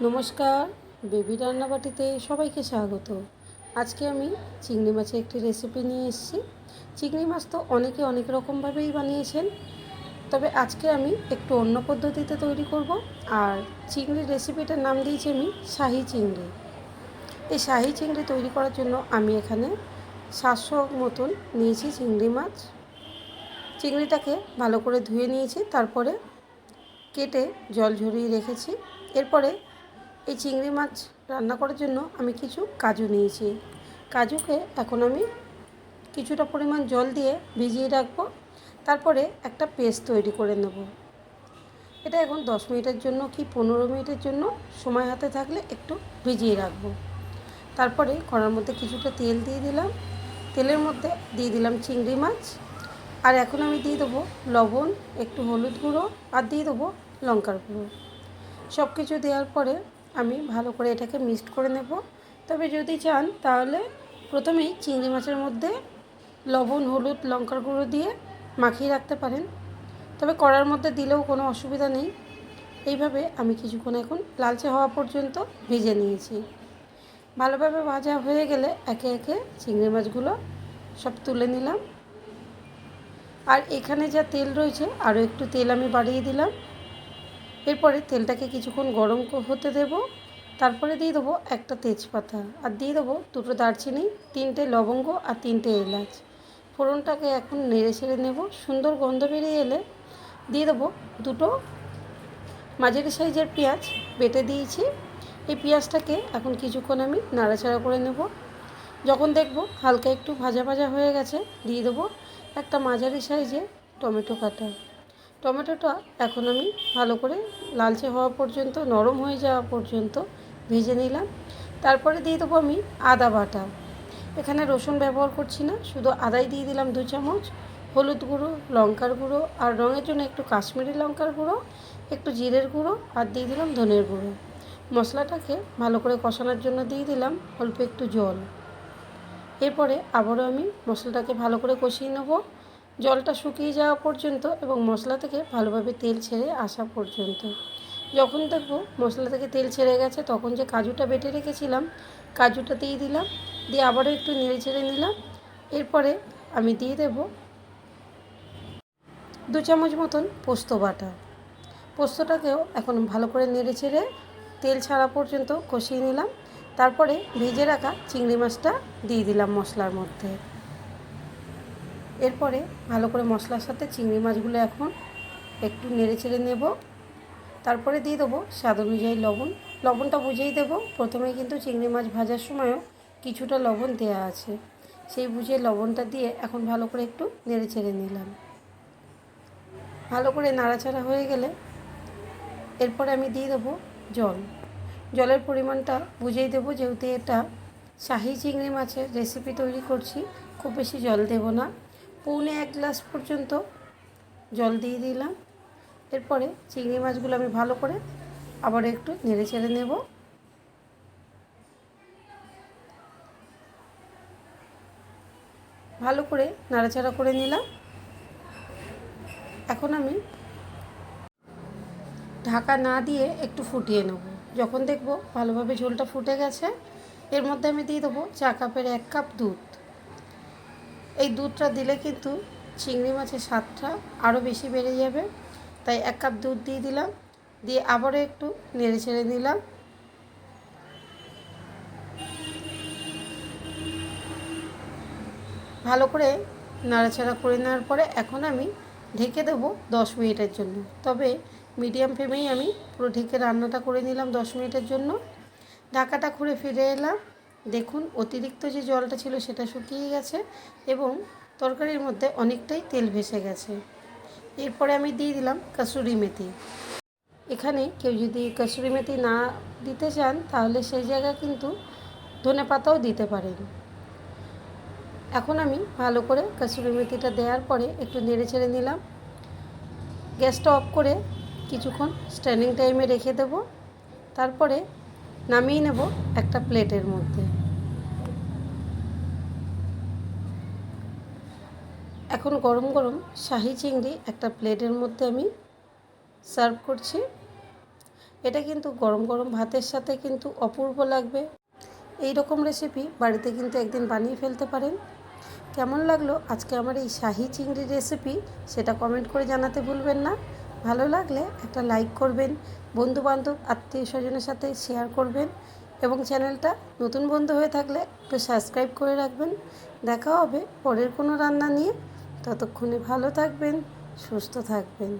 নমস্কার, বেবি রান্নাবাটিতে সবাইকে স্বাগত। আজকে আমি চিংড়ি মাছের একটি রেসিপি নিয়ে এসেছি। চিংড়ি মাছ তো অনেকে অনেক রকমভাবেই বানিয়েছেন। তবে আজকে আমি একটু অন্য পদ্ধতিতে তৈরি করব আর চিংড়ির রেসিপিটার নাম দিয়েছি আমি শাহি চিংড়ি। এই শাহি চিংড়ি তৈরি করার জন্য আমি এখানে সাতশো মতন নিয়েছি চিংড়ি মাছ। চিংড়িটাকে ভালো করে ধুয়ে নিয়েছি, তারপরে কেটে জল ঝরিয়ে রেখেছি। এরপরে এই চিংড়ি মাছ রান্না করার জন্য আমি কিছু কাজু নিয়েছি। কাজুকে এখন আমি কিছুটা পরিমাণ জল দিয়ে ভিজিয়ে রাখব। তারপরে একটা পেস্ট তৈরি করে নেব। এটা এখন দশ মিনিটের জন্য কি পনেরো মিনিটের জন্য সময় হাতে থাকলে একটু ভিজিয়ে রাখব। তারপরে কড়ার মধ্যে কিছুটা তেল দিয়ে দিলাম। তেলের মধ্যে দিয়ে দিলাম চিংড়ি মাছ। আর এখন আমি দিয়ে দেবো লবণ, একটু হলুদ গুঁড়ো আর দিয়ে দেবো লঙ্কার গুঁড়ো। সব কিছু দেওয়ার পরে আমি ভালো করে এটাকে মিক্সড করে নেব। তবে যদি চান তাহলে প্রথমেই চিংড়ি মাছের মধ্যে লবণ, হলুদ, লঙ্কার গুঁড়ো দিয়ে মাখিয়ে রাখতে পারেন। তবে কড়ার মধ্যে দিলেও কোনো অসুবিধা নেই। এইভাবে আমি কিছুক্ষণ এখন লালচে হওয়া পর্যন্ত ভেজে নিয়েছি। ভালোভাবে ভাজা হয়ে গেলে একে একে চিংড়ি মাছগুলো সব তুলে নিলাম। আর এখানে যা তেল রয়েছে, আরও একটু তেল আমি বাড়িয়ে দিলাম। এরপরে তেলটাকে কিছুক্ষণ গরম হতে দেব। তারপরে দিয়ে দেবো একটা তেজপাতা। আর দিয়ে দেবো দুটো দারচিনি, তিনটে লবঙ্গ আর তিনটে এলাচ। ফোড়নটাকে এখন নেড়ে ছেড়ে নেব। সুন্দর গন্ধ বেরিয়ে এলে দিয়ে দেবো দুটো মাঝারি সাইজের পেঁয়াজ বেটে দিয়েছি। এই পেঁয়াজটাকে এখন কিছুক্ষণ আমি নাড়াচাড়া করে নেব। যখন দেখব হালকা একটু ভাজা ভাজা হয়ে গেছে, দিয়ে দেবো একটা মাঝারি সাইজে টমেটো কাটা। টমেটোটা এখন আমি ভালো করে লালচে হওয়া পর্যন্ত, নরম হয়ে যাওয়া পর্যন্ত ভেজে নিলাম। তারপরে দিয়ে দেবো আমি আদা বাটা। এখানে রসুন ব্যবহার করছি না, শুধু আদাই দিয়ে দিলাম দু চামচ। হলুদ গুঁড়ো, লঙ্কার গুঁড়ো, আর রঙের জন্য একটু কাশ্মীরি লঙ্কার গুঁড়ো, একটু জিরের গুঁড়ো, আর দিয়ে দিলাম ধনের গুঁড়ো। মশলাটাকে ভালো করে কষানোর জন্য দিয়ে দিলাম অল্প একটু জল। এরপরে আবারও আমি মশলাটাকে ভালো করে কষিয়ে নেব। জলটা শুকিয়ে যাওয়া পর্যন্ত এবং মশলা থেকে ভালোভাবে তেল ছেড়ে আসা পর্যন্ত। যখন দেখব মশলা থেকে তেল ছেড়ে গেছে, তখন যে কাজুটা বেটে রেখেছিলাম কাজুটা দিয়ে দিলাম, দিয়ে আবারও একটু নেড়ে ছেড়ে নিলাম। এরপরে আমি দিয়ে দেব দু চামচ মতন পোস্ত বাটা। পোস্তটাকেও এখন ভালো করে নেড়ে ছেড়ে তেল ছাড়া পর্যন্ত কষিয়ে নিলাম। তারপরে ভেজে রাখা চিংড়ি মাছটা দিয়ে দিলাম মশলার মধ্যে। এরপরে ভালো করে মশলার সাথে চিংড়ি মাছগুলো এখন একটু নেড়ে চেড়ে নেব। তারপরে দিয়ে দেবো স্বাদ অনুযায়ী লবণ। লবণটা বুঝেই দেবো। প্রথমে কিন্তু চিংড়ি মাছ ভাজার সময়ও কিছুটা লবণ দেওয়া আছে। সেই বুঝে লবণটা দিয়ে এখন ভালো করে একটু নেড়ে চেড়ে নিলাম। ভালো করে নাড়াচাড়া হয়ে গেলে এরপরে আমি দিয়ে দেবো জল। জলের পরিমাণটা বুঝেই দেবো যেহেতু এটা শাহি চিংড়ি মাছের রেসিপি তৈরি করছি, খুব বেশি জল দেব না। পৌনে এক গ্লাস পর্যন্ত জল দিয়ে দিলাম। এরপরে চিংড়ি মাছগুলো আমি ভালো করে আবার একটু নেড়ে ছেড়ে নেব। ভালো করে নাড়াচাড়া করে নিলাম। এখন আমি ঢাকা না দিয়ে একটু ফুটিয়ে নেব। যখন দেখব ভালোভাবে ঝোলটা ফুটে গেছে, এর মধ্যে আমি দিয়ে দেবো চা কাপের এক কাপ দুধ। এই দুধটা দিলে কিন্তু চিংড়ি মাছের স্বাদটা আরও বেশি বেড়ে যাবে। তাই এক কাপ দুধ দিয়ে দিলাম, দিয়ে আবারও একটু নেড়ে ছেড়ে নিলাম। ভালো করে নাড়াচাড়া করে নেওয়ার পরে এখন আমি ঢেকে দেবো দশ মিনিটের জন্য। তবে মিডিয়াম ফ্লেমেই আমি পুরো ঢেকে রান্নাটা করে নিলাম দশ মিনিটের জন্য। ঢাকাটা খুঁড়ে ফিরে এলাম। দেখুন, অতিরিক্ত যে জলটা ছিল সেটা শুকিয়ে গেছে এবং তরকারির মধ্যে অনেকটাই তেল ভেসে গেছে। এরপরে আমি দিয়ে দিলাম কাসুরি মেথি। এখানে কেউ যদি কাসুরি মেথি না দিতে চান, তাহলে সেই জায়গায় কিন্তু ধনে পাতাও দিতে পারেন। এখন আমি ভালো করে কাসুরি মেথিটা দেওয়ার পরে একটু নেড়ে ছেড়ে নিলাম। গ্যাসটা অফ করে কিছুক্ষণ স্ট্যান্ডিং টাইমে রেখে দেবো। তারপরে নামিয়ে নেব একটা প্লেটের মধ্যে। এখন গরম গরম শাহি চিংড়ি একটা প্লেটের মধ্যে আমি সার্ভ করছি। এটা কিন্তু গরম গরম ভাতের সাথে কিন্তু অপূর্ব লাগবে। এই রকম রেসিপি বাড়িতে কিন্তু একদিন বানিয়ে ফেলতে পারেন। কেমন লাগল আজকে আমার এই শাহি চিংড়ির রেসিপি সেটা কমেন্ট করে জানাতে ভুলবেন না। ভালো লাগলে একটা লাইক করবেন, বন্ধুবান্ধব, আত্মীয় স্বজনের সাথে শেয়ার করবেন এবং চ্যানেলটা নতুন বন্ধু হয়ে থাকলে একটু সাবস্ক্রাইব করে রাখবেন। দেখা হবে পরের কোনো রান্না নিয়ে। ততক্ষণে ভালো থাকবেন, সুস্থ থাকবেন।